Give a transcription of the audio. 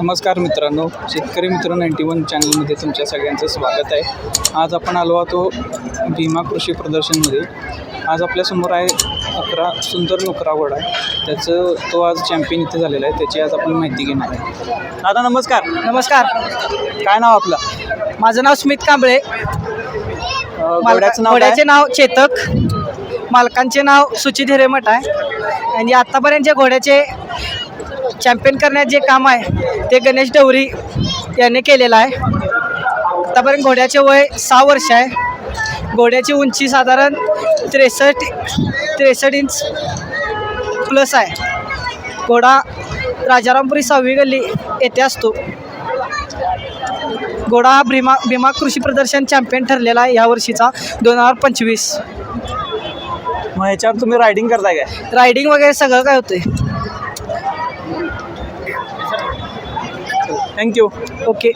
नमस्कार मित्रांनो शेतकरी मित्र नाईन्टी वन चॅनलमध्ये तुमच्या सगळ्यांचं स्वागत आहे. आज आपण आलो आहोतो भीमा कृषी प्रदर्शनमध्ये. आज आपल्यासमोर आहे अकरा सुंदर नोकरा घोडा आहे त्याचं तो आज चॅम्पियन इथे झालेला आहे. त्याची आज आपण माहिती घेणार आहे. दादा नमस्कार. नमस्कार. काय नाव आपलं? माझं नाव स्मित कांबळे. घोड्याचं नाव घोड्याचे? नाव चेतक. मालकांचे नाव सुचित हिरेमठ आहे आणि आतापर्यंत जे घोड्याचे चॅम्पियन करण्यात जे काम आहे ते गणेश डवरी यांनी केलेलं आहे. आतापर्यंत घोड्याचे वय सहा वर्ष आहे. घोड्याची उंची साधारण त्रेसष्ट त्रेसष्ट इंच प्लस आहे. घोडा राजारामपुरी सहावी गल्ली येथे असतो. घोडा हा भीमा भीमा कृषी प्रदर्शन चॅम्पियन ठरलेला आहे यावर्षीचा दोन हजार पंचवीस. मग ह्याच्यावर तुम्ही रायडिंग करताय काय? रायडिंग वगैरे सगळं काय होतंय. Thank you okay